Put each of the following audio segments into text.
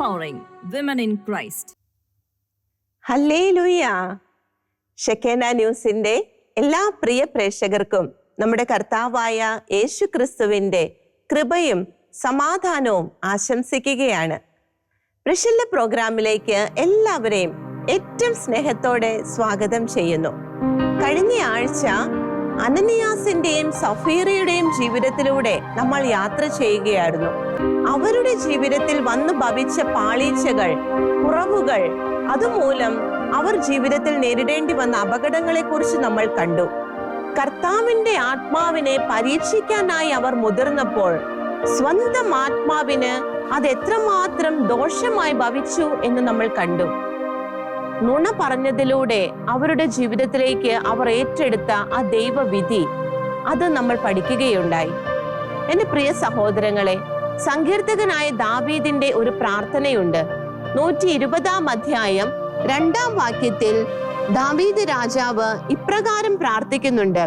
empowering women in Christ. Hallelujah Shekinah ന്യൂസിന്റെ എല്ലാ പ്രിയ പ്രേക്ഷകർക്കും നമ്മുടെ കർത്താവായ യേശു ക്രിസ്തുവിന്റെ കൃപയും സമാധാനവും ആശംസിക്കുകയാണ്. പ്രശല്ല പ്രോഗ്രാമിലേക്ക് എല്ലാവരെയും ഏറ്റവും സ്നേഹത്തോടെ സ്വാഗതം ചെയ്യുന്നു. കഴിഞ്ഞ ആഴ്ച അനനിയാസിന്റെയും സഫീറയുടെയും ജീവിതത്തിലൂടെ നമ്മൾ യാത്ര ചെയ്യുകയായിരുന്നു. അവരുടെ ജീവിതത്തിൽ വന്നു ഭവിച്ച പാളീച്ചകൾ കുറവുകൾ അതുമൂലം അവർ ജീവിതത്തിൽ നേരിടേണ്ടി വന്ന അപകടങ്ങളെ കുറിച്ച് നമ്മൾ കണ്ടു. കർത്താവിന്റെ ആത്മാവിനെ പരീക്ഷിക്കാനായി അവർ മുതിർന്നപ്പോൾ സ്വന്തം ആത്മാവിന് അത് എത്രമാത്രം ദോഷമായി ഭവിച്ചു എന്ന് നമ്മൾ കണ്ടു. നുണ പറഞ്ഞതിലൂടെ അവരുടെ ജീവിതത്തിലേക്ക് അവർ ഏറ്റെടുത്ത ആ ദൈവവിധി അത് നമ്മൾ പഠിക്കുകയുണ്ടായി. എന്റെ പ്രിയ സഹോദരങ്ങളെ സങ്കീർത്തകനായ ദാവീദിന്റെ ഒരു പ്രാർത്ഥനയുണ്ട്. നൂറ്റി ഇരുപതാം അധ്യായം രണ്ടാം വാക്യത്തിൽ ദാവീദ് രാജാവ് ഇപ്രകാരം പ്രാർത്ഥിക്കുന്നുണ്ട്.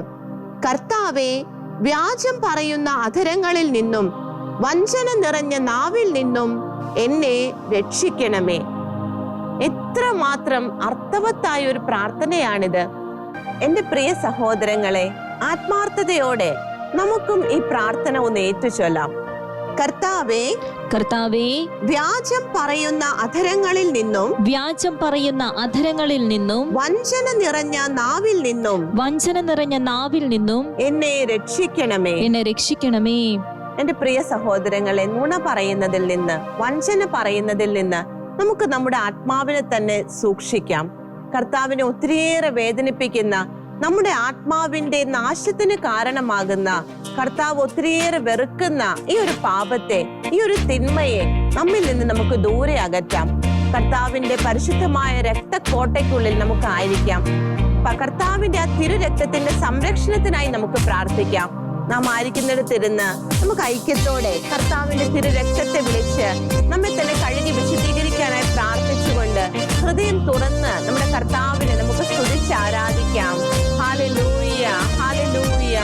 കർത്താവെ വ്യാജം പറയുന്ന അധരങ്ങളിൽ നിന്നും വഞ്ചന നിറഞ്ഞ നാവിൽ നിന്നും എന്നെ രക്ഷിക്കണമേ. എത്രമാത്രം അർത്ഥവത്തായ ഒരു പ്രാർത്ഥനയാണിത്. എന്റെ പ്രിയ സഹോദരങ്ങളെ ആത്മാർത്ഥതയോടെ നമുക്കും ഈ പ്രാർത്ഥന ഒന്ന് ഏറ്റുചൊല്ലാം. കർത്താവേ കർത്താവേ വ്യാജം പറയുന്ന അധരങ്ങളിൽ നിന്നും വ്യാജം പറയുന്ന അധരങ്ങളിൽ നിന്നും വഞ്ചന നിറഞ്ഞ നാവിൽ നിന്നും വഞ്ചന നിറഞ്ഞ നാവിൽ നിന്നും എന്നെ രക്ഷിക്കണമേ. എന്നെ രക്ഷിക്കണമേ. എന്റെ പ്രിയ സഹോദരങ്ങളെ നുണ പറയുന്നതിൽ നിന്ന് വഞ്ചന പറയുന്നതിൽ നിന്ന് നമുക്ക് നമ്മുടെ ആത്മാവിനെ തന്നെ സൂക്ഷിക്കാം. കർത്താവിനെ ഒത്തിരിയേറെ വേദനിപ്പിക്കുന്ന നമ്മുടെ ആത്മാവിന്റെ നാശത്തിന് കാരണമാകുന്ന കർത്താവ് ഒത്തിരിയേറെ വെറുക്കുന്ന ഈ ഒരു പാപത്തെ ഈ ഒരു തിന്മയെ നമ്മിൽ നിന്ന് നമുക്ക് ദൂരെ അകറ്റാം. കർത്താവിന്റെ പരിശുദ്ധമായ രക്തക്കോട്ടയ്ക്കുള്ളിൽ നമുക്ക് ആയിരിക്കാം. കർത്താവിന്റെ ആ തിരുരക്തത്തിന്റെ സംരക്ഷണത്തിനായി നമുക്ക് പ്രാർത്ഥിക്കാം. നാം ആയിരിക്കുന്നിടത്തിരുന്ന് നമുക്ക് ഐക്യത്തോടെ കർത്താവിന്റെ തിരുരക്തത്തെ വിളിച്ച് നമ്മെ തന്നെ കഴുകി വിശദീകരിക്കാനായി പ്രാർത്ഥിച്ചുകൊണ്ട് ഹൃദയം തുറന്ന് നമ്മുടെ കർത്താവിനെ നമുക്ക് സ്തുതിച്ച് ആരാധിക്കാം. ഹാലലൂയ ഹാലലൂയ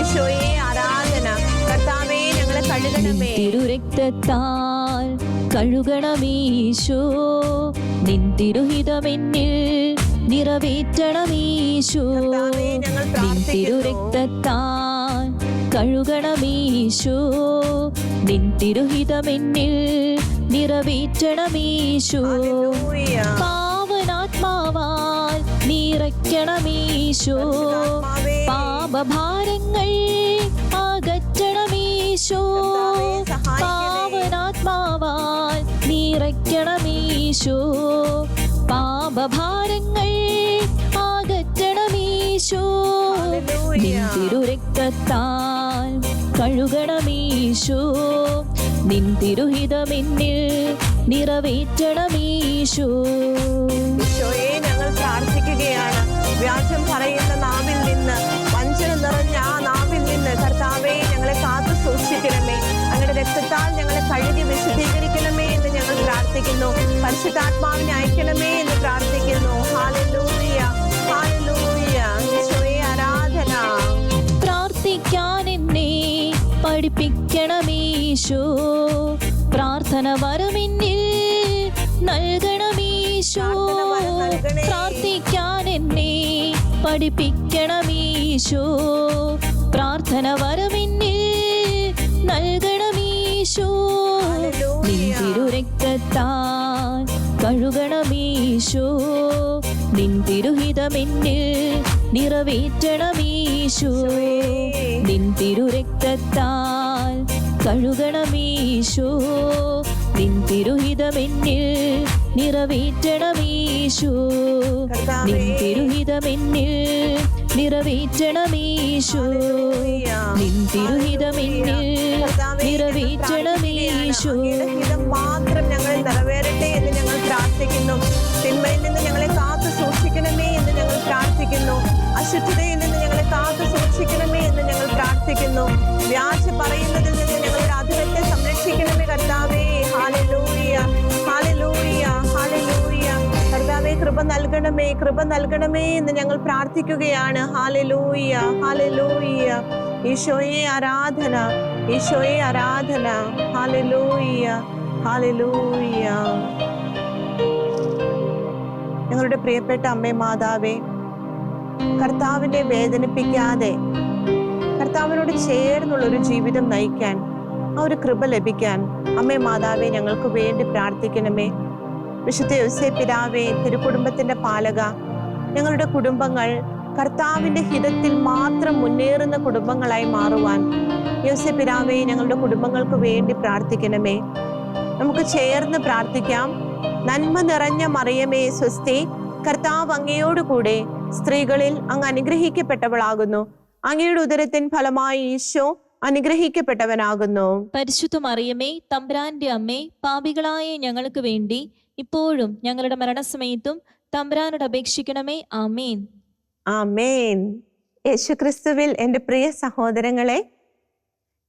ഈശോയെ ആരാധന. കർത്താവേ ഞങ്ങളെ കഴുകണമേ. തിരുരക്തത്താൽ കഴുകണമീശോ നിൻ തിരുഹിതമെന്നിൽ നിറവേറ്റണമീശോ നിൻ. തിരുരക്തത്താൽ കഴുകണമീശോ നിൻ തിരുഹിതമെന്നിൽ നിറവേറ്റണമീശോ. പാവനാത്മാവാൽ നിറയ്ക്കണമീശോ. പാപഭാരങ്ങൾ അകറ്റണമീശോ. പാവനാത്മാവാൽ നിറയ്ക്കണമീശോ. പാപഭാരങ്ങൾ അകറ്റണമീശോ. തിരുരക്തത്താൽ കഴുകണമീശോ. നിൻ തിരുഹിതമെന്നിൽ നിറവേറ്റണമീശോ. ഈശോയെ ഞങ്ങൾ പ്രാർത്ഥിക്കുകയാണ്. വ്യാജം പറയുന്ന നാവിൽ നിന്ന് വഞ്ചന നിറഞ്ഞ ആ നാവിൽ നിന്ന് കർത്താവെ ഞങ്ങളെ കാത്തു സൂക്ഷിക്കണമേ. അങ്ങയുടെ രക്തത്താൽ ഞങ്ങളെ കഴുകി വിശദീകരിക്കണമേ എന്ന് ഞങ്ങൾ പ്രാർത്ഥിക്കുന്നു. പരിശുദ്ധാത്മാവിനെ അയക്കണമേ എന്ന് പ്രാർത്ഥിക്കുന്നു. ഹാലലൂയ ഹാലലൂയ ഈശോയെ ആരാധന. പ്രാർത്ഥിക്കാൻ എന്നെ പഠിപ്പിക്കണമീശോ പ്രാർത്ഥന വരമിന്നിൽ നൽകണമീശോ പ്രാർത്ഥിക്കാൻ എന്നെ പഠിപ്പിക്കണമീശോ പ്രാർത്ഥന വരമിന്നിൽ നൽകണമീശോ തിരുരക്തത്താൽ കഴുകണമീശോ നിൻ തിരുഹിതമെന്നിൽ നിറവേറ്റണമീശോ നിൻ തിരുരക്തത്താൽ കഴുകണമീശോ നിൻ തിരുഹിതമെന്നിൽ നിറവേറ്റണമീശോ. നിൻ തിരുഹിതമെന്നിൽ നിറവേറ്റണമീശോ നിൻ തിരുഹിതമെന്നിൽ നിറവേറ്റണമീശോ. മാത്രം ഞങ്ങൾ നിറവേറട്ടെ എന്ന് ഞങ്ങൾ പ്രാർത്ഥിക്കുന്നു. തിന്മയിൽ നിന്ന് ഞങ്ങളെ പ്രാർത്ഥിക്കുന്നു. അശുദ്ധതയിൽ നിന്ന് ഞങ്ങളെ കാത്തു സൂക്ഷിക്കണമേ എന്ന് ഞങ്ങൾ പ്രാർത്ഥിക്കുന്നു. വ്യാജ പറയുന്നതിൽ നിന്ന് ഞങ്ങളുടെ അധികത്തെ സംരക്ഷിക്കണമേ കർത്താവേ. ഹാലലൂയ ഹാലലൂയ ഹാലലൂയ കർത്താവേ കൃപ നൽകണമേ കൃപ നൽകണമേ എന്ന് ഞങ്ങൾ പ്രാർത്ഥിക്കുകയാണ്. ഹാലലൂയ ഹാലലൂയ ഈശോയെ ആരാധന ഈശോയെ ആരാധന. ഹാലലൂയ ഹാലലൂയ ഞങ്ങളുടെ പ്രിയപ്പെട്ട അമ്മേ മാതാവേ കർത്താവിനെ വേദനിപ്പിക്കാതെ കർത്താവിനോട് ചേർന്നുള്ള ഒരു ജീവിതം നയിക്കാൻ ആ ഒരു കൃപ ലഭിക്കാൻ അമ്മേ മാതാവേ ഞങ്ങൾക്ക് വേണ്ടി പ്രാർത്ഥിക്കണമേ. വിശുദ്ധ യോസേ പിതാവേ തിരുക്കുടുംബത്തിന്റെ പാലക ഞങ്ങളുടെ കുടുംബങ്ങൾ കർത്താവിന്റെ ഹിതത്തിൽ മാത്രം മുന്നേറുന്ന കുടുംബങ്ങളായി മാറുവാൻ യോസെ പിതാവേ ഞങ്ങളുടെ കുടുംബങ്ങൾക്ക് വേണ്ടി പ്രാർത്ഥിക്കണമേ. നമുക്ക് ചേർന്ന് പ്രാർത്ഥിക്കാം. നന്മ നിറഞ്ഞ മറിയമേ സ്വസ്തി. കർത്താവ് അങ്ങയോടുകൂടെ സ്ത്രീകളിൽ അങ്ങ് അനുഗ്രഹിക്കപ്പെട്ടവളാകുന്നു. അങ്ങയുടെ ഉദരത്തിൻ ഫലമായി ഈശോ അനുഗ്രഹിക്കപ്പെട്ടവനാകുന്നു. പരിശുദ്ധ മറിയമേ തമ്പ്രാന്റെ അമ്മേ പാപികളായ ഞങ്ങൾക്ക് വേണ്ടി ഇപ്പോഴും ഞങ്ങളുടെ മരണസമയത്തും തമ്പ്രാനോട് അപേക്ഷിക്കണമേ. ആമേൻ. ആമേൻ. യേശുക്രിസ്തുവിൽ എന്റെ പ്രിയ സഹോദരങ്ങളെ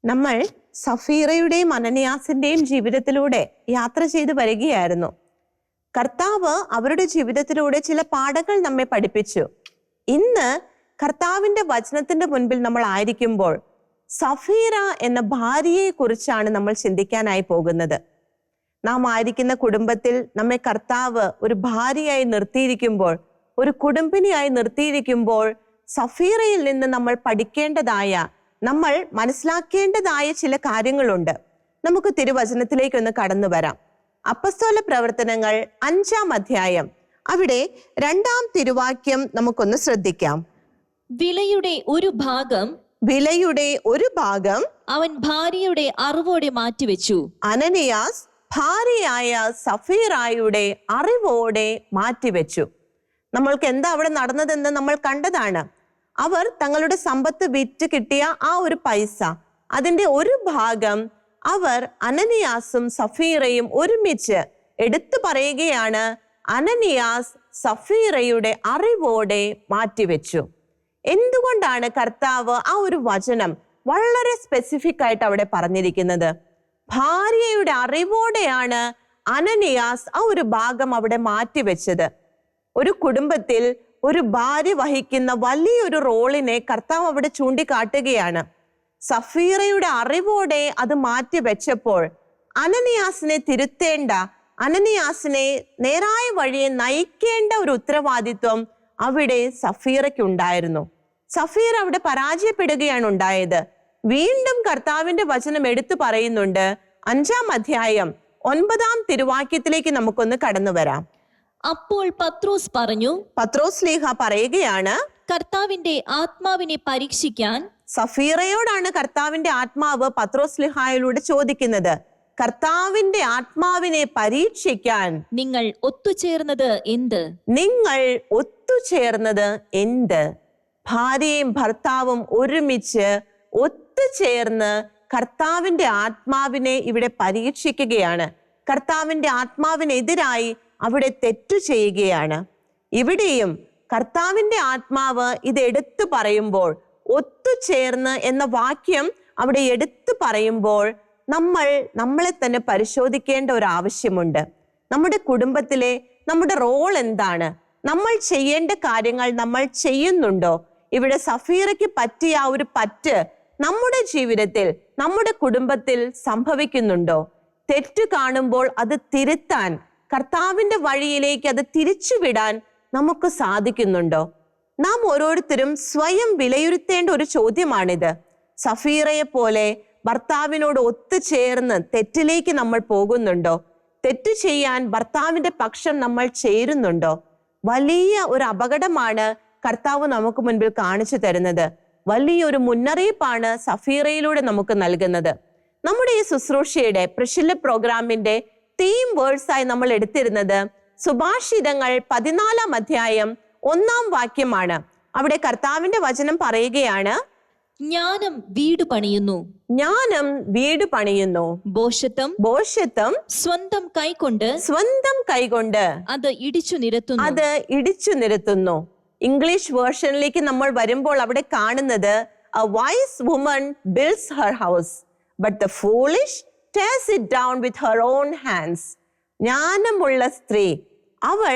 നമ്മൾ സഫീറയുടെയും അനന്യാസിന്റെയും ജീവിതത്തിലൂടെ യാത്ര ചെയ്തു വരികയായിരുന്നു. കർത്താവ് അവരുടെ ജീവിതത്തിലൂടെ ചില പാഠങ്ങൾ നമ്മെ പഠിപ്പിച്ചു. ഇന്ന് കർത്താവിന്റെ വചനത്തിന്റെ മുൻപിൽ നമ്മൾ ആയിരിക്കുമ്പോൾ സഫീറ എന്ന ഭാര്യയെ കുറിച്ചാണ് നമ്മൾ ചിന്തിക്കാനായി പോകുന്നത്. നാം ആയിരിക്കുന്ന കുടുംബത്തിൽ നമ്മെ കർത്താവ് ഒരു ഭാര്യയായി നിർത്തിയിരിക്കുമ്പോൾ ഒരു കുടുംബിനിയായി നിർത്തിയിരിക്കുമ്പോൾ സഫീറയിൽ നിന്ന് നമ്മൾ പഠിക്കേണ്ടതായ നമ്മൾ മനസ്സിലാക്കേണ്ടതായ ചില കാര്യങ്ങളുണ്ട്. നമുക്ക് തിരുവചനത്തിലേക്കൊന്ന് കടന്നു വരാം അപ്പസ്തോല പ്രവർത്തനങ്ങൾ അഞ്ചാം അധ്യായം. അവിടെ രണ്ടാം തിരുവാക്യം നമുക്കൊന്ന് ശ്രദ്ധിക്കാം. വിലയുടെ ഒരു ഭാഗം വിലയുടെ ഒരു ഭാഗം അവൻ ഭാര്യയുടെ അറിവോടെ മാറ്റിവെച്ചു. അനനിയാസ് ഭാര്യയായ സഫീറായുടെ അറിവോടെ മാറ്റിവെച്ചു. നമ്മൾക്ക് എന്താ അവിടെ നടന്നതെന്ന് നമ്മൾ കണ്ടതാണ്. അവർ തങ്ങളുടെ സമ്പത്ത് വിറ്റ് കിട്ടിയ ആ ഒരു പൈസ അതിന്റെ ഒരു ഭാഗം അവർ അനനിയാസും സഫീറയും ഒരുമിച്ച് എടുത്തു പറയുകയാണ് അനനിയാസ് സഫീറയുടെ അറിവോടെ മാറ്റിവെച്ചു. എന്തുകൊണ്ടാണ് കർത്താവ് ആ ഒരു വചനം വളരെ സ്പെസിഫിക് ആയിട്ട് അവിടെ പറഞ്ഞിരിക്കുന്നത്? ഭാര്യയുടെ അറിവോടെയാണ് അനനിയാസ് ആ ഒരു ഭാഗം അവിടെ മാറ്റിവെച്ചത്. ഒരു കുടുംബത്തിൽ ഒരു ഭാര്യ വഹിക്കുന്ന വലിയൊരു റോളിനെ കർത്താവ് അവിടെ ചൂണ്ടിക്കാട്ടുകയാണ്. സഫീറയുടെ അറിവോടെ അത് മാറ്റിവെച്ചപ്പോൾ അനനിയാസിനെ തിരുത്തേണ്ട അനനിയാസിനെ നേരായ വഴിയെ നയിക്കേണ്ട ഒരു ഉത്തരവാദിത്വം അവിടെ സഫീറയ്ക്കുണ്ടായിരുന്നു. സഫീർ അവിടെ പരാജയപ്പെടുകയാണ് ഉണ്ടായത്. വീണ്ടും കർത്താവിന്റെ വചനം എടുത്തു പറയുന്നുണ്ട്. അഞ്ചാം അധ്യായം ഒൻപതാം തിരുവാക്യത്തിലേക്ക് നമുക്കൊന്ന് കടന്നു വരാം. അപ്പോൾ പത്രോസ് പറഞ്ഞു പത്രോസ് ലീഹ പറയുകയാണ് കർത്താവിന്റെ ആത്മാവിനെ പരീക്ഷിക്കാൻ സഫീറയോടാണ് കർത്താവിന്റെ ആത്മാവ് പത്രോസ് ലിഹായിലൂടെ ചോദിക്കുന്നത്. കർത്താവിന്റെ ആത്മാവിനെ പരീക്ഷിക്കാൻ നിങ്ങൾ ഒത്തുചേർന്നത് എന്ത്? നിങ്ങൾ ഒത്തുചേർന്നത് എന്ത്? ഭാര്യയും ഭർത്താവും ഒരുമിച്ച് ഒത്തുചേർന്ന് കർത്താവിന്റെ ആത്മാവിനെ ഇവിടെ പരീക്ഷിക്കുകയാണ്. കർത്താവിന്റെ ആത്മാവിനെതിരായി അവിടെ തെറ്റു ചെയ്യുകയാണ്. ഇവിടെയും കർത്താവിന്റെ ആത്മാവ് ഇത് എടുത്തു പറയുമ്പോൾ ഒത്തുചേർന്ന് എന്ന വാക്യം അവിടെ എടുത്തു പറയുമ്പോൾ നമ്മൾ നമ്മളെ തന്നെ പരിശോധിക്കേണ്ട ഒരു ആവശ്യമുണ്ട്. നമ്മുടെ കുടുംബത്തിലെ നമ്മുടെ റോൾ എന്താണ്? നമ്മൾ ചെയ്യേണ്ട കാര്യങ്ങൾ നമ്മൾ ചെയ്യുന്നുണ്ടോ? ഇവിടെ സഫീറയ്ക്ക് പറ്റിയ ആ ഒരു പറ്റ് നമ്മുടെ ജീവിതത്തിൽ നമ്മുടെ കുടുംബത്തിൽ സംഭവിക്കുന്നുണ്ടോ? തെറ്റ് കാണുമ്പോൾ അത് തിരുത്താൻ കർത്താവിന്റെ വഴിയിലേക്ക് അത് തിരിച്ചുവിടാൻ നമുക്ക് സാധിക്കുന്നുണ്ടോ? നാം ഓരോരുത്തരും സ്വയം വിലയിരുത്തേണ്ട ഒരു ചോദ്യമാണിത്. സഫീറയെ പോലെ ഭർത്താവിനോട് ഒത്തുചേർന്ന് തെറ്റിലേക്ക് നമ്മൾ പോകുന്നുണ്ടോ? തെറ്റ് ചെയ്യാൻ ഭർത്താവിന്റെ പക്ഷം നമ്മൾ ചേരുന്നുണ്ടോ? വലിയ ഒരു അപകടമാണ് കർത്താവ് നമുക്ക് മുൻപിൽ കാണിച്ചു തരുന്നത്. വലിയൊരു മുന്നറിയിപ്പാണ് സഫീറയിലൂടെ നമുക്ക് നൽകുന്നത്. നമ്മുടെ ഈ ശുശ്രൂഷയുടെ പ്രശില പ്രോഗ്രാമിന്റെ തീം വേർഡ്സ് ആയി നമ്മൾ എടുത്തിരുന്നത് സുഭാഷിതങ്ങൾ പതിനാലാം അധ്യായം ഒന്നാം വാക്യമാണ്. അവിടെ കർത്താവിന്റെ വചനം പറയുകയാണ് ജ്ഞാനം വീട് പണിയുന്നു. ജ്ഞാനം വീട് പണിയുന്നു. ബോഷത്വം ബോഷത്വം സ്വന്തം കൈകൊണ്ട് സ്വന്തം കൈകൊണ്ട് അത് ഇടിച്ചു നിരത്തുന്നു. അത് ഇടിച്ചു നിരത്തുന്നു. ഇംഗ്ലീഷ് വേർഷനിലേക്ക് നമ്മൾ വരുമ്പോൾ അവിടെ കാണുന്നത് a wise woman builds her house but the foolish tears it down with her own hands ജ്ഞാനമുള്ള സ്ത്രീ അവൾ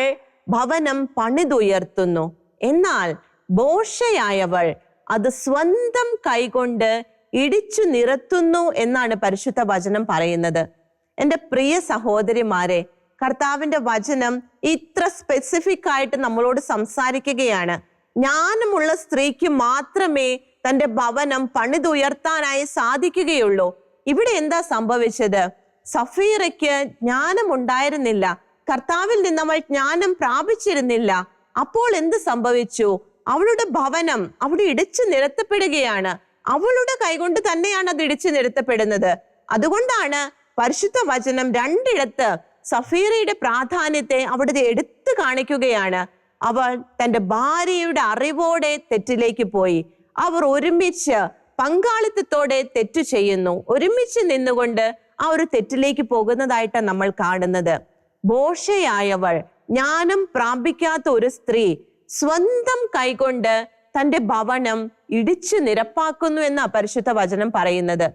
ഭവനം പണിതുയർത്തുന്നു. എന്നാൽ ബോഷയായവൾ അത് സ്വന്തം കൈകൊണ്ട് ഇടിച്ചു നിരത്തുന്നു എന്നാണ് പരിശുദ്ധ വചനം പറയുന്നത്. എന്റെ പ്രിയ സഹോദരിമാരെ കർത്താവിന്റെ വചനം ഇത്ര സ്പെസിഫിക് ആയിട്ട് നമ്മളോട് സംസാരിക്കുകയാണ്. ജ്ഞാനമുള്ള സ്ത്രീക്ക് മാത്രമേ തന്റെ ഭവനം പണിതുയർത്താനായി സാധിക്കുകയുള്ളൂ. ഇവിടെ എന്താ സംഭവിച്ചത്? സഫീറയ്ക്ക് ജ്ഞാനമുണ്ടായിരുന്നില്ല. കർത്താവിൽ നിന്ന് അവൾ ജ്ഞാനം പ്രാപിച്ചിരുന്നില്ല. അപ്പോൾ എന്ത് സംഭവിച്ചു? അവളുടെ ഭവനം അവിടെ ഇടിച്ചു നിരത്തപ്പെടുകയാണ്. അവളുടെ കൈകൊണ്ട് തന്നെയാണ് അത് ഇടിച്ചു നിരത്തപ്പെടുന്നത്. അതുകൊണ്ടാണ് പരിശുദ്ധ വചനം രണ്ടിടത്ത് സഫീറയുടെ പ്രാധാന്യത്തെ അവിടെ എടുത്തു കാണിക്കുകയാണ്. അവൾ തന്റെ ഭാര്യയുടെ അറിവോടെ തെറ്റിലേക്ക് പോയി. അവർ ഒരുമിച്ച് പങ്കാളിത്തത്തോടെ തെറ്റു ചെയ്യുന്നു. ഒരുമിച്ച് നിന്നുകൊണ്ട് ആ ഒരു തെറ്റിലേക്ക് പോകുന്നതായിട്ടാണ് നമ്മൾ കാണുന്നത്. ബോഷയായവൾ ജ്ഞാനം പ്രാപിക്കാത്ത ഒരു സ്ത്രീ സ്വന്തം കൈകൊണ്ട് തന്റെ ഭവനം ഇടിച്ചു നിരപ്പാക്കുന്നു എന്ന പരിശുദ്ധ വചനം പറയുന്നത്.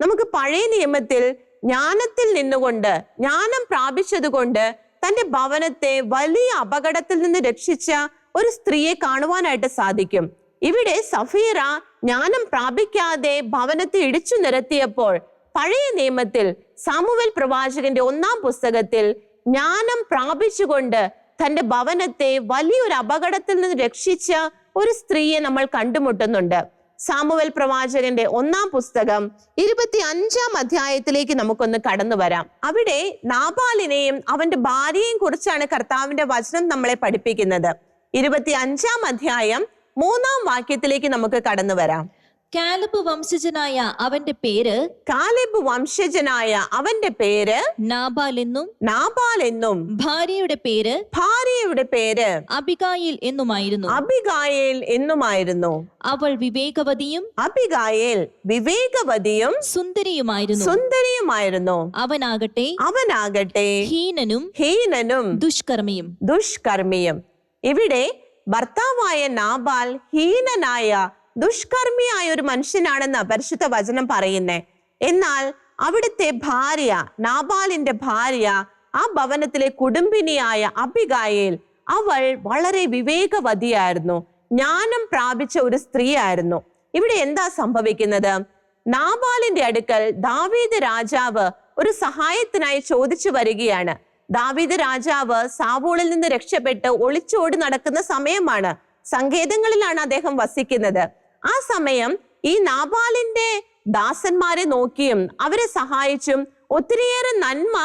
നമുക്ക് പഴയ നിയമത്തിൽ ജ്ഞാനത്തിൽ നിന്നുകൊണ്ട് ജ്ഞാനം പ്രാപിച്ചതുകൊണ്ട് തന്റെ ഭവനത്തെ വലിയ അപകടത്തിൽ നിന്ന് രക്ഷിച്ച ഒരു സ്ത്രീയെ കാണുവാനായിട്ട് സാധിക്കും. ഇവിടെ സഫീറ ജ്ഞാനം പ്രാപിക്കാതെ ഭവനത്തെ ഇടിച്ചു നിരത്തിയപ്പോൾ പഴയ നിയമത്തിൽ സാമുവൽ പ്രവാചകന്റെ ഒന്നാം പുസ്തകത്തിൽ ജ്ഞാനം പ്രാപിച്ചുകൊണ്ട് തന്റെ ഭവനത്തെ വലിയൊരു അപകടത്തിൽ നിന്ന് രക്ഷിച്ച ഒരു സ്ത്രീയെ നമ്മൾ കണ്ടുമുട്ടുന്നുണ്ട്. സാമുവൽ പ്രവാചകന്റെ ഒന്നാം പുസ്തകം ഇരുപത്തി അഞ്ചാം അധ്യായത്തിലേക്ക് നമുക്കൊന്ന് കടന്നു വരാം. അവിടെ നാബാലിനെയും അവന്റെ ഭാര്യയെയും കുറിച്ചാണ് കർത്താവിന്റെ വചനം നമ്മളെ പഠിപ്പിക്കുന്നത്. ഇരുപത്തി അഞ്ചാം അധ്യായം മൂന്നാം വാക്യത്തിലേക്ക് നമുക്ക് കടന്നു വരാം. കാലബ് വംശജനായ അവന്റെ പേര് കാലിബ് വംശജനായ അവന്റെ പേര് നാബാൽ എന്നും നാബാൽ എന്നും ഭാര്യയുടെ പേര് ഭാര്യയുടെ പേര് അബികായിൽ എന്നുമായിരുന്നു. അബിഗായേൽ എന്നുമായിരുന്നു. അവൾ വിവേകവതിയും അബിഗായേൽ വിവേകവതിയും സുന്ദരിയുമായിരുന്നു. സുന്ദരിയുമായിരുന്നു. അവനാകട്ടെ അവനാകട്ടെ ഹീനനും ഹീനനും ദുഷ്കർമ്മിയും. ദുഷ്കർമ്മിയും. ഇവിടെ ഭർത്താവായ നാബാൽ ഹീനനായ ദുഷ്കർമ്മിയായ ഒരു മനുഷ്യനാണെന്ന് പരിശുദ്ധ വചനം പറയുന്നേ. എന്നാൽ അവിടുത്തെ ഭാര്യ നാബാലിന്റെ ഭാര്യ ആ ഭവനത്തിലെ കുടുംബിനിയായ അബിഗായേൽ അവൾ വളരെ വിവേകവതിയായിരുന്നു. ജ്ഞാനം പ്രാപിച്ച ഒരു സ്ത്രീയായിരുന്നു. ഇവിടെ എന്താ സംഭവിക്കുന്നത്? നാബാലിന്റെ അടുക്കൽ ദാവീദ് രാജാവ് ഒരു സഹായത്തിനായി ചോദിച്ചു വരികയാണ്. ദാവീദ് രാജാവ് സാവൂളിൽ നിന്ന് രക്ഷപ്പെട്ട് ഒളിച്ചോടി നടക്കുന്ന സമയമാണ്. സങ്കേതങ്ങളിലാണ് അദ്ദേഹം വസിക്കുന്നത്. ആ സമയം ഈ നാബാലിന്റെ ദാസന്മാരെ നോക്കിയും അവരെ സഹായിച്ചും ഒത്തിരിയേറെ നന്മ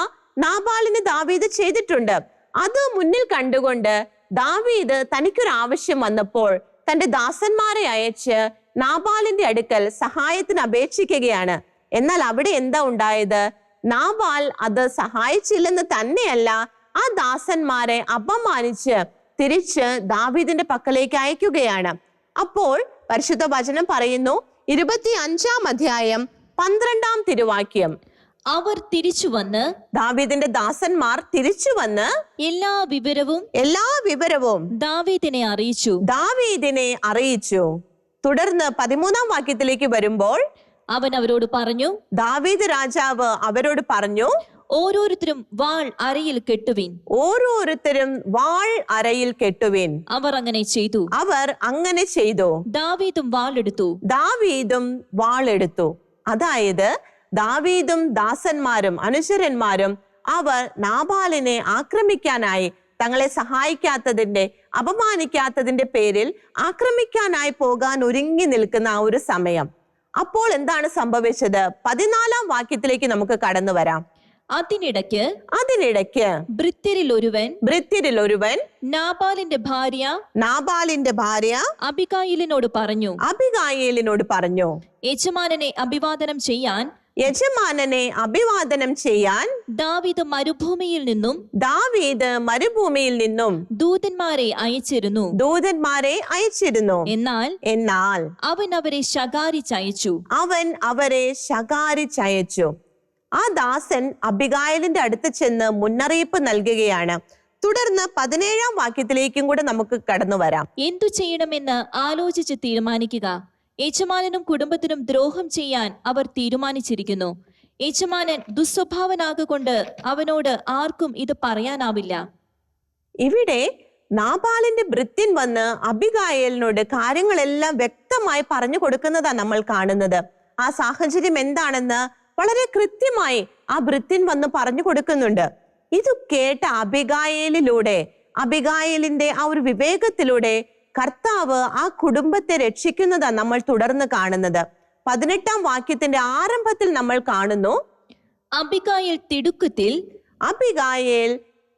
നാബാലിന് ദാവീദ് ചെയ്തിട്ടുണ്ട്. അത് മുന്നിൽ കണ്ടുകൊണ്ട് ദാവീദ് തനിക്കൊരു ആവശ്യം വന്നപ്പോൾ തന്റെ ദാസന്മാരെ അയച്ച് നാബാലിന്റെ അടുക്കൽ സഹായത്തിന് അപേക്ഷിക്കുകയാണ്. എന്നാൽ അവിടെ എന്താ ഉണ്ടായത്? നാബാൽ അത് സഹായിച്ചില്ലെന്ന് തന്നെയല്ല ആ ദാസന്മാരെ അപമാനിച്ച് തിരിച്ച് ദാവീദിന്റെ പക്കലേക്ക് അയക്കുകയാണ്. അപ്പോൾ പരിശുദ്ധ വചനം പറയുന്നു. ഇരുപത്തി അഞ്ചാം അധ്യായം പന്ത്രണ്ടാം തിരുവാക്യം. അവർ തിരിച്ചു വന്ന് ദാവീദിന്റെ ദാസന്മാർ തിരിച്ചു വന്ന് എല്ലാ വിവരവും എല്ലാ വിവരവും ദാവീദിനെ അറിയിച്ചു. ദാവീദിനെ അറിയിച്ചു. തുടർന്ന് പതിമൂന്നാം വാക്യത്തിലേക്ക് വരുമ്പോൾ അവൻ അവരോട് പറഞ്ഞു ദാവീദ് രാജാവ് അവരോട് പറഞ്ഞു ഓരോരുത്തരും വാൾ അരയിൽ കെട്ടുവിൻ. ഓരോരുത്തരും വാൾ അരയിൽ കെട്ടുവിൻ. അവർ അങ്ങനെ ചെയ്തു. അവർ അങ്ങനെ ചെയ്തു. ദാവീദും വാളെടുത്തു ദാവീദും വാളെടുത്തു അതായത് ദാവീദും ദാസന്മാരും അനുചരന്മാരും അവർ നാബാലിനെ ആക്രമിക്കാനായി തങ്ങളെ സഹായിക്കാത്തതിന്റെ അപമാനിക്കാത്തതിന്റെ പേരിൽ ആക്രമിക്കാനായി പോകാൻ ഒരുങ്ങി നിൽക്കുന്ന ആ ഒരു സമയം. അപ്പോൾ എന്താണ് സംഭവിച്ചത്? പതിനാലാം വാക്യത്തിലേക്ക് നമുക്ക് കടന്നു വരാം. അതിനിടയ്ക്ക് അതിനിടയ്ക്ക് ഭൃത്യരിൽ ഒരുവൻ ഭൃത്യരിൽ ഒരുവൻ നാബാലിന്റെ ഭാര്യ നാബാലിന്റെ ഭാര്യ അബികായിലിനോട് പറഞ്ഞു അബികായിലിനോട് പറഞ്ഞു യജമാനനെ അഭിവാദനം ചെയ്യാൻ യജമാനനെ അഭിവാദനം ചെയ്യാൻ ദാവീദ് മരുഭൂമിയിൽ നിന്നും ദാവീദ് മരുഭൂമിയിൽ നിന്നും ദൂതന്മാരെ അയച്ചിരുന്നു. ദൂതന്മാരെ അയച്ചിരുന്നു. എന്നാൽ എന്നാൽ അവൻ അവരെ ശകാരിച്ചയച്ചു. അവൻ അവരെ ശകാരിച്ചയച്ചു. ആ ദാസൻ അബിഗായലിന്റെ അടുത്ത് ചെന്ന് മുന്നറിയിപ്പ് നൽകുകയാണ്. തുടർന്ന് പതിനേഴാം വാക്യത്തിലേക്കും കൂടെ നമുക്ക് കടന്നു വരാം. എന്തു ചെയ്യണമെന്ന് ആലോചിച്ച് തീരുമാനിക്കുക. യജമാനനും കുടുംബത്തിനും ദ്രോഹം ചെയ്യാൻ അവർ തീരുമാനിച്ചിരിക്കുന്നു. യജമാനൻ ദുസ്വഭാവനാകൊണ്ട് അവനോട് ആർക്കും ഇത് പറയാനാവില്ല. ഇവിടെ നാപാലിന്റെ ഭൃത്യൻ വന്ന് അബിഗായലിനോട് കാര്യങ്ങളെല്ലാം വ്യക്തമായി പറഞ്ഞു കൊടുക്കുന്നതാ നമ്മൾ കാണുന്നത്. ആ സാഹചര്യം എന്താണെന്ന് വളരെ കൃത്യമായി ആ ഭൃത്യൻ വന്ന് പറഞ്ഞു കൊടുക്കുന്നുണ്ട്. ഇത് കേട്ട അബിഗായേലിലൂടെ അബിഗായേലിന്റെ ആ ഒരു വിവേകത്തിലൂടെ കർത്താവ് ആ കുടുംബത്തെ രക്ഷിക്കുന്നതാ നമ്മൾ തുടർന്ന് കാണുന്നത്. പതിനെട്ടാം വാക്യത്തിന്റെ ആരംഭത്തിൽ നമ്മൾ കാണുന്നു അബിഗായൽ തിടുക്കത്തിൽ അബിഗായൽ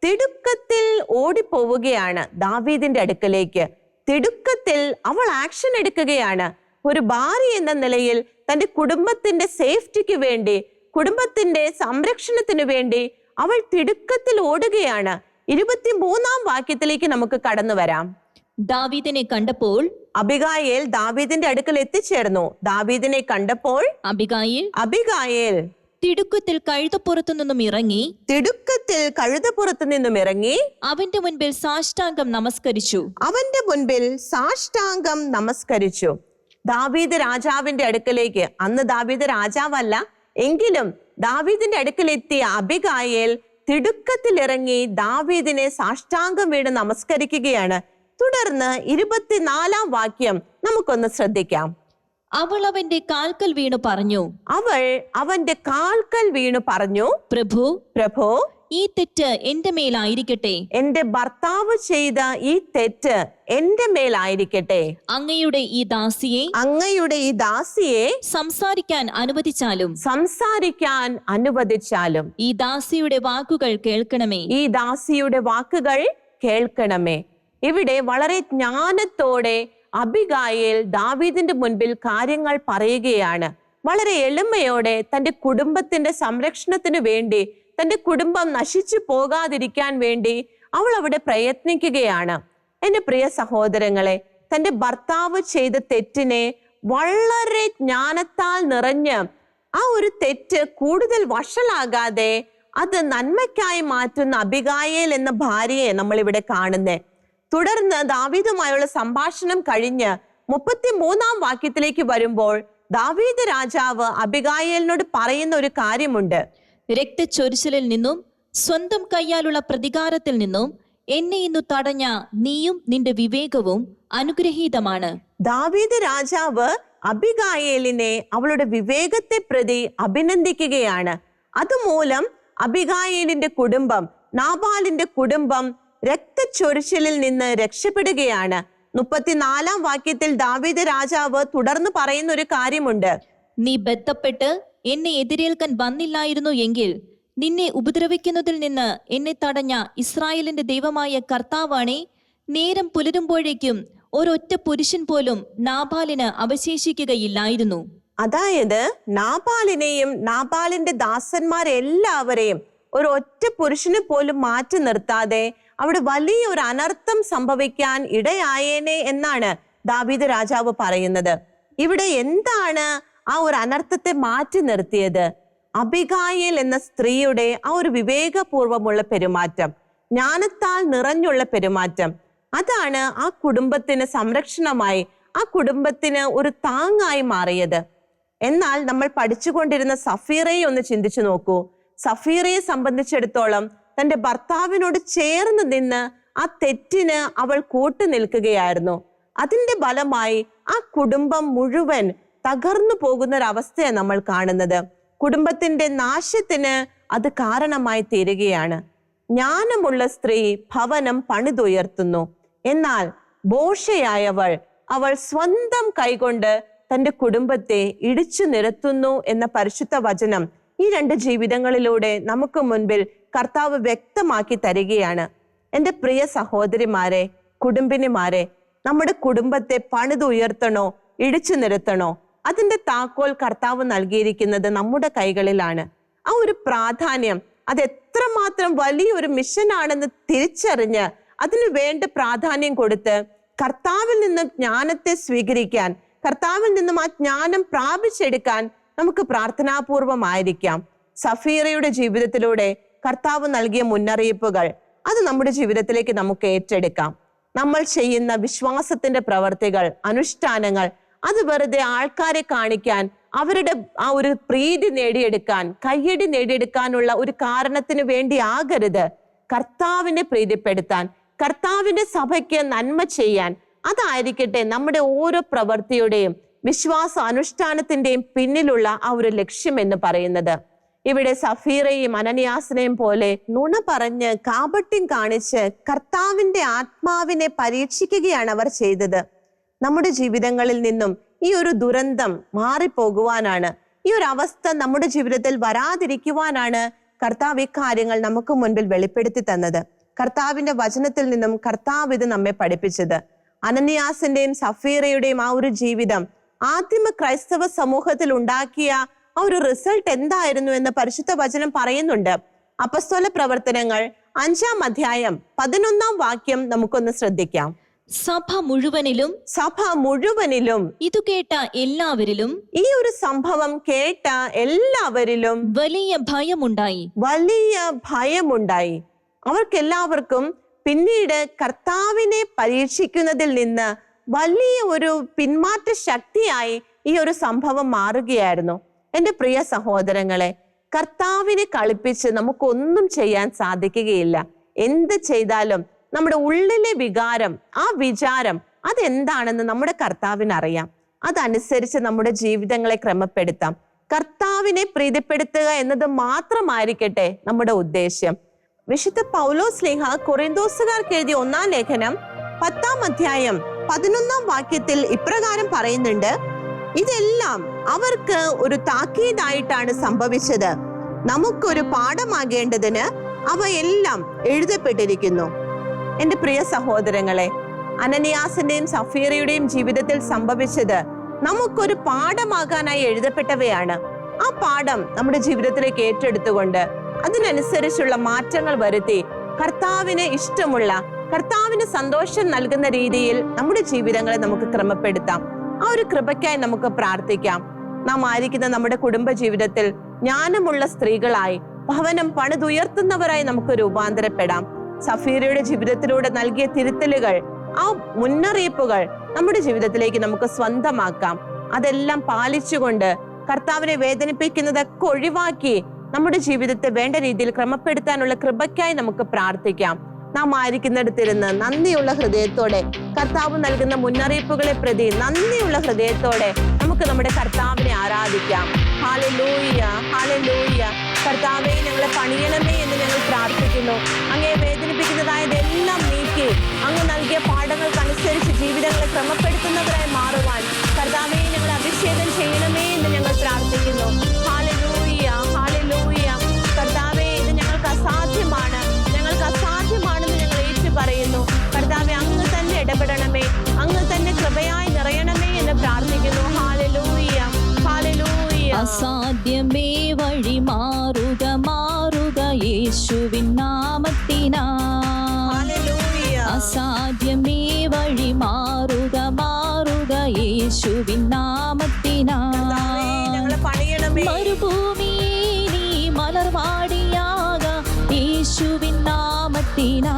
തിടുക്കത്തിൽ ഓടിപ്പോവുകയാണ് ദാവീദിന്റെ അടുക്കലേക്ക്. തിടുക്കത്തിൽ അവൾ ആക്ഷൻ എടുക്കുകയാണ്. ഒരു ഭാര്യ എന്ന നിലയിൽ തന്റെ കുടുംബത്തിന്റെ സേഫ്റ്റിക്ക് വേണ്ടി കുടുംബത്തിന്റെ സംരക്ഷണത്തിന് വേണ്ടി അവൾ തിടുക്കത്തിൽ ഓടുകയാണ്. ഇരുപത്തിമൂന്നാം വാക്യത്തിലേക്ക് നമുക്ക് കടന്നു വരാം. ദാവീദിനെ കണ്ടപ്പോൾ അബിഗായേൽ ദാവീദിന്റെ അടുക്കൽ എത്തിച്ചേർന്നു. ദാവീദിനെ കണ്ടപ്പോൾ അബികായിൽ അബിഗായേൽ തിടുക്കത്തിൽ കഴുതപ്പുറത്തു നിന്നും ഇറങ്ങി തിടുക്കത്തിൽ കഴുതപ്പുറത്തു നിന്നും ഇറങ്ങി അവന്റെ മുൻപിൽ സാഷ്ടാംഗം നമസ്കരിച്ചു. അവന്റെ മുൻപിൽ സാഷ്ടാംഗം നമസ്കരിച്ചു. ദാവീദ് രാജാവിന്റെ അടുക്കലേക്ക്. അന്ന് ദാവീദ് രാജാവല്ല എങ്കിലും ദാവീദിന്റെ അടുക്കലെത്തിയ അബിഗായേൽ തിടുക്കത്തിൽ ഇറങ്ങി ദാവീദിനെ സാഷ്ടാംഗം വീണ് നമസ്കരിക്കുകയാണ്. തുടർന്ന് ഇരുപത്തിനാലാം വാക്യം നമുക്കൊന്ന് ശ്രദ്ധിക്കാം. അവൾ അവന്റെ കാൽക്കൽ വീണു പറഞ്ഞു. അവൾ അവന്റെ കാൽക്കൽ വീണു പറഞ്ഞു. പ്രഭു പ്രഭു ഈ തെറ്റ് എന്റെ മേലായിരിക്കട്ടെ. എന്റെ ഭർത്താവ് ചെയ്ത ഈ തെറ്റ് എന്റെ മേലായിരിക്കട്ടെ. അങ്ങയുടെ ഈ ദാസിയെ അങ്ങയുടെ ഈ ദാസിയെ സംസാരിക്കാൻ അനുവദിച്ചാലും. സംസാരിക്കാൻ അനുവദിച്ചാലും. ഈ ദാസിയുടെ വാക്കുകൾ കേൾക്കണമേ. ഈ ദാസിയുടെ വാക്കുകൾ കേൾക്കണമേ. ഇവിടെ വളരെ ജ്ഞാനത്തോടെ അബിഗായേൽ ദാവീദിന്റെ മുൻപിൽ കാര്യങ്ങൾ പറയുകയാണ്. വളരെ എളിമയോടെ തന്റെ കുടുംബത്തിന്റെ സംരക്ഷണത്തിന് വേണ്ടി തന്റെ കുടുംബം നശിച്ചു പോകാതിരിക്കാൻ വേണ്ടി അവൾ അവിടെ പ്രയത്നിക്കുകയാണ്. എന്റെ പ്രിയ സഹോദരങ്ങളെ തന്റെ ഭർത്താവ് ചെയ്ത തെറ്റിനെ വളരെ ജ്ഞാനത്താൽ നിറഞ്ഞ് ആ ഒരു തെറ്റ് കൂടുതൽ വഷളാകാതെ അത് നന്മയ്ക്കായി മാറ്റുന്ന അബിഗായേൽ എന്ന ഭാര്യയെ നമ്മൾ ഇവിടെ കാണുന്നേ. തുടർന്ന് ദാവീദുമായുള്ള സംഭാഷണം കഴിഞ്ഞ് മുപ്പത്തി മൂന്നാം വാക്യത്തിലേക്ക് വരുമ്പോൾ ദാവീദ് രാജാവ് അബിഗായേലിനോട് പറയുന്ന ഒരു കാര്യമുണ്ട്. രക്തച്ചൊരിച്ചിലിൽ നിന്നും സ്വന്തം കൈയാലുള്ള പ്രതികാരത്തിൽ നിന്നും എന്നെ ഇന്നു തടഞ്ഞ നീയും നിന്റെ വിവേകവും അനുഗ്രഹീതമാണ്. ദാവീദ് രാജാവ് അബിഗായേലിനെ അവളുടെ വിവേകത്തെ പ്രതി അഭിനന്ദിക്കുകയാണ്. അതുമൂലം അബിഗായേലിന്റെ കുടുംബം നാബാലിന്റെ കുടുംബം രക്തച്ചൊരിച്ചിലിൽ നിന്ന് രക്ഷപ്പെടുകയാണ്. മുപ്പത്തിനാലാം വാക്യത്തിൽ ദാവീദ് രാജാവ് തുടർന്ന് പറയുന്ന ഒരു കാര്യമുണ്ട്. നീ ബന്ധപ്പെട്ട് എന്നെ എതിരേൽക്കാൻ വന്നില്ലായിരുന്നു എങ്കിൽ നിന്നെ ഉപദ്രവിക്കുന്നതിൽ നിന്ന് എന്നെ തടഞ്ഞ ഇസ്രായേലിന്റെ ദൈവമായ കർത്താവാണേ നേരം പുലരുമ്പോഴേക്കും ഒരൊറ്റ പുരുഷൻ പോലും നാബാലിന് അവശേഷിക്കുകയില്ലായിരുന്നു. അതായത് നാബാലിനെയും നാബാലിന്റെ ദാസന്മാരെല്ലാവരെയും ഒരു ഒറ്റ പുരുഷനെ പോലും മാറ്റി നിർത്താതെ അവിടെ വലിയ ഒരു അനർത്ഥം സംഭവിക്കാൻ ഇടയായേനെ എന്നാണ് ദാവീദ് രാജാവ് പറയുന്നത്. ഇവിടെ എന്താണ് ആ ഒരു അനർത്ഥത്തെ മാറ്റി നിർത്തിയത് അഭികായൽ എന്ന സ്ത്രീയുടെ ആ ഒരു വിവേകപൂർവമുള്ള പെരുമാറ്റം ജ്ഞാനത്താൽ നിറഞ്ഞുള്ള പെരുമാറ്റം. അതാണ് ആ കുടുംബത്തിന് സംരക്ഷണമായി ആ കുടുംബത്തിന് ഒരു താങ്ങായി മാറിയത്. എന്നാൽ നമ്മൾ പഠിച്ചുകൊണ്ടിരുന്ന സഫീറയെ ഒന്ന് ചിന്തിച്ചു നോക്കൂ. സഫീറയെ സംബന്ധിച്ചിടത്തോളം തന്റെ ഭർത്താവിനോട് ചേർന്ന് നിന്ന് ആ തെറ്റിന് അവൾ കൂട്ടു നിൽക്കുകയായിരുന്നു. അതിന്റെ ഫലമായി ആ കുടുംബം മുഴുവൻ തകർന്നു പോകുന്ന ഒരവസ്ഥയാണ് നമ്മൾ കാണുന്നത്. കുടുംബത്തിന്റെ നാശത്തിന് അത് കാരണമായി തീരുകയാണ്. ജ്ഞാനമുള്ള സ്ത്രീ ഭവനം പണിതുയർത്തുന്നു. എന്നാൽ ബോഷയായവൾ അവൾ സ്വന്തം കൈകൊണ്ട് തന്റെ കുടുംബത്തെ ഇടിച്ചു നിരത്തുന്നു എന്ന പരിശുദ്ധ വചനം ഈ രണ്ട് ജീവിതങ്ങളിലൂടെ നമുക്ക് മുൻപിൽ കർത്താവ് വ്യക്തമാക്കി തരികയാണ്. എന്റെ പ്രിയ സഹോദരിമാരെ കുടുംബിനിമാരെ നമ്മുടെ കുടുംബത്തെ പണിതുയർത്തണോ ഇടിച്ചു നിരത്തണോ? അതിന്റെ താക്കോൽ കർത്താവ് നൽകിയിരിക്കുന്നത് നമ്മുടെ കൈകളിലാണ്. ആ ഒരു പ്രാധാന്യം അത് എത്രമാത്രം വലിയൊരു മിഷനാണെന്ന് തിരിച്ചറിഞ്ഞ് അതിന് വേണ്ട പ്രാധാന്യം കൊടുത്ത് കർത്താവിൽ നിന്നും ജ്ഞാനത്തെ സ്വീകരിക്കാൻ കർത്താവിൽ നിന്നും ആ ജ്ഞാനം പ്രാപിച്ചെടുക്കാൻ നമുക്ക് പ്രാർത്ഥനാപൂർവമായിരിക്കാം. സഫീറയുടെ ജീവിതത്തിലൂടെ കർത്താവ് നൽകിയ മുന്നറിയിപ്പുകൾ അത് നമ്മുടെ ജീവിതത്തിലേക്ക് നമുക്ക് ഏറ്റെടുക്കാം. നമ്മൾ ചെയ്യുന്ന വിശ്വാസത്തിന്റെ പ്രവർത്തികൾ അനുഷ്ഠാനങ്ങൾ അത് വെറുതെ ആൾക്കാരെ കാണിക്കാൻ അവരുടെ ആ ഒരു പ്രീതി നേടിയെടുക്കാൻ കയ്യടി നേടിയെടുക്കാനുള്ള ഒരു കാരണത്തിന് വേണ്ടി ആകരുത്. കർത്താവിനെ പ്രീതിപ്പെടുത്താൻ കർത്താവിന്റെ സഭയ്ക്ക് നന്മ ചെയ്യാൻ അതായിരിക്കട്ടെ നമ്മുടെ ഓരോ പ്രവൃത്തിയുടെയും വിശ്വാസ അനുഷ്ഠാനത്തിന്റെയും പിന്നിലുള്ള ആ ഒരു ലക്ഷ്യം എന്ന് പറയുന്നത്. ഇവിടെ സഫീറയും അനന്യാസിനെയും പോലെ നുണ പറഞ്ഞ് കാപട്യം കാണിച്ച് കർത്താവിന്റെ ആത്മാവിനെ പരീക്ഷിക്കുകയാണ് അവർ ചെയ്തത്. നമ്മുടെ ജീവിതങ്ങളിൽ നിന്നും ഈ ഒരു ദുരന്തം മാറിപ്പോകുവാനാണ് ഈ ഒരു അവസ്ഥ നമ്മുടെ ജീവിതത്തിൽ വരാതിരിക്കുവാനാണ് കർത്താവ് ഇക്കാര്യങ്ങൾ നമുക്ക് മുൻപിൽ വെളിപ്പെടുത്തി തന്നത്. കർത്താവിന്റെ വചനത്തിൽ നിന്നും കർത്താവ് ഇത് നമ്മെ പഠിപ്പിച്ചത്. അനന്യാസിന്റെയും സഫീറയുടെയും ആ ഒരു ജീവിതം ആദിമ ക്രൈസ്തവ സമൂഹത്തിൽ ഉണ്ടാക്കിയ ആ ഒരു റിസൾട്ട് എന്തായിരുന്നു എന്ന് പരിശുദ്ധ വചനം പറയുന്നുണ്ട്. അപസ്തോല പ്രവർത്തനങ്ങൾ അഞ്ചാം അധ്യായം പതിനൊന്നാം വാക്യം നമുക്കൊന്ന് ശ്രദ്ധിക്കാം. സഭ മുഴുവനിലും സഭ മുഴുവനിലും ഇതു കേട്ട എല്ലാവരിലും ഈ ഒരു സംഭവം കേട്ട എല്ലാവരിലും വലിയ ഭയമുണ്ടായി. വലിയ ഭയമുണ്ടായി. അവർക്കെല്ലാവർക്കും പിന്നീട് കർത്താവിനെ പരീക്ഷിക്കുന്നതിൽ നിന്ന് വലിയ ഒരു പിന്മാറ്റ ശക്തിയായി ഈ ഒരു സംഭവം മാറുകയായിരുന്നു. എന്റെ പ്രിയ സഹോദരങ്ങളെ കർത്താവിനെ കളിപ്പിച്ച് നമുക്കൊന്നും ചെയ്യാൻ സാധിക്കുകയില്ല. എന്ത് ചെയ്താലും നമ്മുടെ ഉള്ളിലെ വികാരം ആ വിചാരം അതെന്താണെന്ന് നമ്മുടെ കർത്താവിന് അറിയാം അതനുസരിച്ച് നമ്മുടെ ജീവിതങ്ങളെ ക്രമപ്പെടുത്താം. കർത്താവിനെ പ്രീതിപ്പെടുത്തുക എന്നത് മാത്രമായിരിക്കട്ടെ നമ്മുടെ ഉദ്ദേശ്യം. വിശുദ്ധ പൗലോസ് ലേഖ കൊറിന്തോസുകാർക്ക് എഴുതിയ ഒന്നാം ലേഖനം പത്താം അധ്യായം പതിനൊന്നാം വാക്യത്തിൽ ഇപ്രകാരം പറയുന്നുണ്ട്. ഇതെല്ലാം അവർക്ക് ഒരു താക്കീതായിട്ടാണ് സംഭവിച്ചത്. നമുക്കൊരു പാഠമാകേണ്ടതിന് അവയെല്ലാം എഴുതപ്പെട്ടിരിക്കുന്നു. എന്റെ പ്രിയ സഹോദരങ്ങളെ അനനിയാസിന്റെയും സഫീറയുടെയും ജീവിതത്തിൽ സംഭവിച്ചത് നമുക്കൊരു പാഠമാകാനായി എഴുതപ്പെട്ടവയാണ്. ആ പാഠം നമ്മുടെ ജീവിതത്തിലേക്ക് ഏറ്റെടുത്തുകൊണ്ട് അതിനനുസരിച്ചുള്ള മാറ്റങ്ങൾ വരുത്തി കർത്താവിന് ഇഷ്ടമുള്ള കർത്താവിന് സന്തോഷം നൽകുന്ന രീതിയിൽ നമ്മുടെ ജീവിതങ്ങളെ നമുക്ക് ക്രമപ്പെടുത്താം. ആ ഒരു കൃപയ്ക്കായി നമുക്ക് പ്രാർത്ഥിക്കാം. നാം ആയിരിക്കുന്ന നമ്മുടെ കുടുംബ ജീവിതത്തിൽ ജ്ഞാനമുള്ള സ്ത്രീകളായി ഭവനം പണിതുയർത്തുന്നവരായി നമുക്ക് രൂപാന്തരപ്പെടാം. സഫീറയുടെ ജീവിതത്തിലൂടെ നൽകിയ തിരുത്തലുകൾ ആ മുന്നറിയിപ്പുകൾ നമ്മുടെ ജീവിതത്തിലേക്ക് നമുക്ക് സ്വന്തമാക്കാം. അതെല്ലാം പാലിച്ചുകൊണ്ട് കർത്താവിനെ വേദനിപ്പിക്കുന്നതൊക്കെ ഒഴിവാക്കി നമ്മുടെ ജീവിതത്തെ വേണ്ട രീതിയിൽ ക്രമപ്പെടുത്താനുള്ള കൃപയ്ക്കായി നമുക്ക് പ്രാർത്ഥിക്കാം. നാം ആയിരിക്കുന്നിടത്തിരുന്ന് നന്ദിയുള്ള ഹൃദയത്തോടെ കർത്താവ് നൽകുന്ന മുന്നറിയിപ്പുകളെ പ്രതി നന്ദിയുള്ള ഹൃദയത്തോടെ നമുക്ക് നമ്മുടെ കർത്താവിനെ ആരാധിക്കാം. ഹാലലൂയ ഹാലലൂയ കർത്താവെ ഞങ്ങളെ പണിയണമേ എന്ന് ഞങ്ങൾ പ്രാർത്ഥിക്കുന്നു. അങ്ങേ വേദനിപ്പിക്കുന്നതായതെല്ലാം നീക്കി അങ്ങ് നൽകിയ പാഠങ്ങൾക്കനുസരിച്ച് ജീവിതങ്ങളെ ക്രമപ്പെടുത്തുന്നവരായി മാറുവാൻ കർത്താവെ ഞങ്ങൾ അഭിഷേകം ചെയ്യണമേ എന്ന് ഞങ്ങൾ പ്രാർത്ഥിക്കുന്നു. ഇത് ഞങ്ങൾ പറയുന്നു. കർത്താവെ അങ്ങ് തന്നെ ഇടപെടണമേ. അങ്ങ് തന്നെ കൃപയായി നിറയണമേ എന്ന് പ്രാർത്ഥിക്കുന്നു. അസാധ്യമേ വഴി മാറുക മാറുക യേശുവിൻ നാമത്തിനാ. അസാധ്യമേ വഴി മാറുക മാറുക യേശുവിൻ നാമത്തിനാ. മരുഭൂമിയെ നീ മലർവാടിയാക യേശുവിൻ നാമത്തിനാ.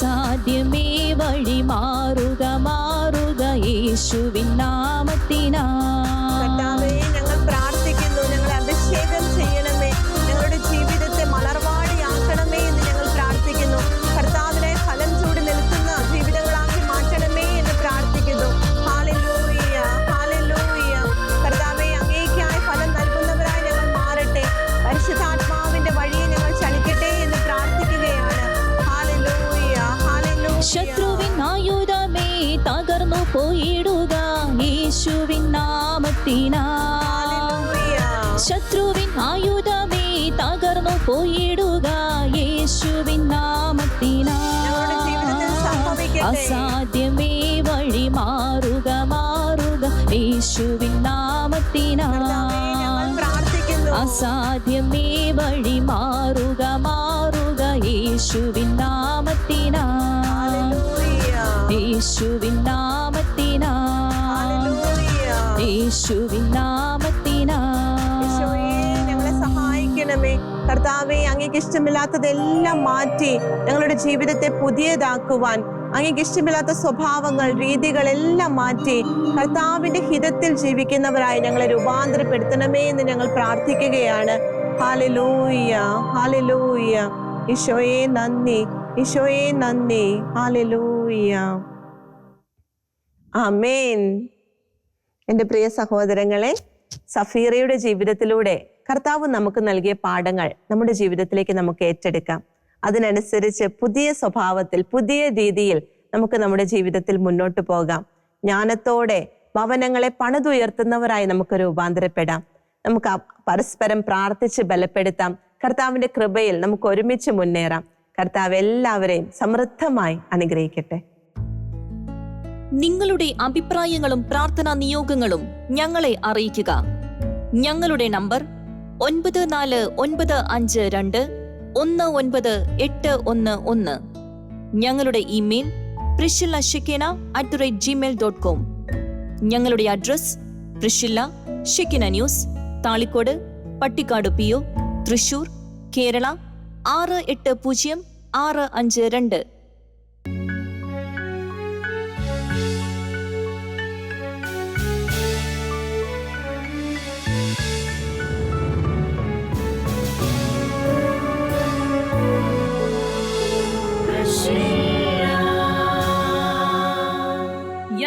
അസാധ്യമേ വഴി മാറുക മാറുക യേശുവിൻ നാമത്തിനാ. ഞങ്ങൾ പ്രാർത്ഥിക്കുന്നു. ഹല്ലേലൂയ. ശത്രുവിൻ ആയുധമേ തകർന്നു പോയിടുക. യേശുവിൻ നാമത്തിനാ. ഞങ്ങളുടെ ജീവിതത്തിൽ അസാധ്യമേ വഴി മാറുക മാറുക. യേശുവിൻ നാമത്തിനാ. കർത്താവേ, ഞങ്ങൾ അസാധ്യമേ വഴി മാറുക മാറുക. യേശുവിൻ നാമത്തിനാ. ഹല്ലേലൂയ. യേശുവിൻ കർത്താവെ അങ്ങേക്ക് ഇഷ്ടമില്ലാത്തതെല്ലാം മാറ്റി ഞങ്ങളുടെ ജീവിതത്തെ പുതിയതാക്കുവാൻ. അങ്ങേക്ക് ഇഷ്ടമില്ലാത്ത സ്വഭാവങ്ങൾ രീതികൾ എല്ലാം മാറ്റി കർത്താവിന്റെ ഹിതത്തിൽ ജീവിക്കുന്നവരായി ഞങ്ങളെ രൂപാന്തരപ്പെടുത്തണമേ എന്ന് ഞങ്ങൾ പ്രാർത്ഥിക്കുകയാണ്. ഹാലലൂയ ഹാലലൂയ ഈശോയെ നന്ദി ഈശോയെ നന്ദി. ഹാലലൂയ ആമേൻ. എന്റെ പ്രിയ സഹോദരങ്ങളെ സഫീറയുടെ ജീവിതത്തിലൂടെ കർത്താവ് നമുക്ക് നൽകിയ പാഠങ്ങൾ നമ്മുടെ ജീവിതത്തിലേക്ക് നമുക്ക് ഏറ്റെടുക്കാം. അതിനനുസരിച്ച് പുതിയ സ്വഭാവത്തിൽ പുതിയ രീതിയിൽ നമുക്ക് നമ്മുടെ ജീവിതത്തിൽ മുന്നോട്ട് പോകാം. ജ്ഞാനത്തോടെ ഭവനങ്ങളെ പണിതുയർത്തുന്നവരായി നമുക്ക് രൂപാന്തരപ്പെടാം. നമുക്ക് പരസ്പരം പ്രാർത്ഥിച്ച് ബലപ്പെടുത്താം. കർത്താവിന്റെ കൃപയിൽ നമുക്ക് ഒരുമിച്ച് മുന്നേറാം. കർത്താവ് എല്ലാവരെയും സമൃദ്ധമായി അനുഗ്രഹിക്കട്ടെ. നിങ്ങളുടെ അഭിപ്രായങ്ങളും പ്രാർത്ഥനാ നിയോഗങ്ങളും ഞങ്ങളെ അറിയിക്കുക. ഞങ്ങളുടെ നമ്പർ ഒൻപത് നാല് ഒൻപത് അഞ്ച് രണ്ട് ഒന്ന് ഒൻപത് എട്ട് ഒന്ന് ഒന്ന്. ഞങ്ങളുടെ email Priscilla Shekinah at the rate Gmail dot com ഞങ്ങളുടെ address Priscilla Shekinah news Thalikode Pattikkad P O Thrissur Kerala ആറ് എട്ട് പൂജ്യം ആറ് അഞ്ച് രണ്ട്.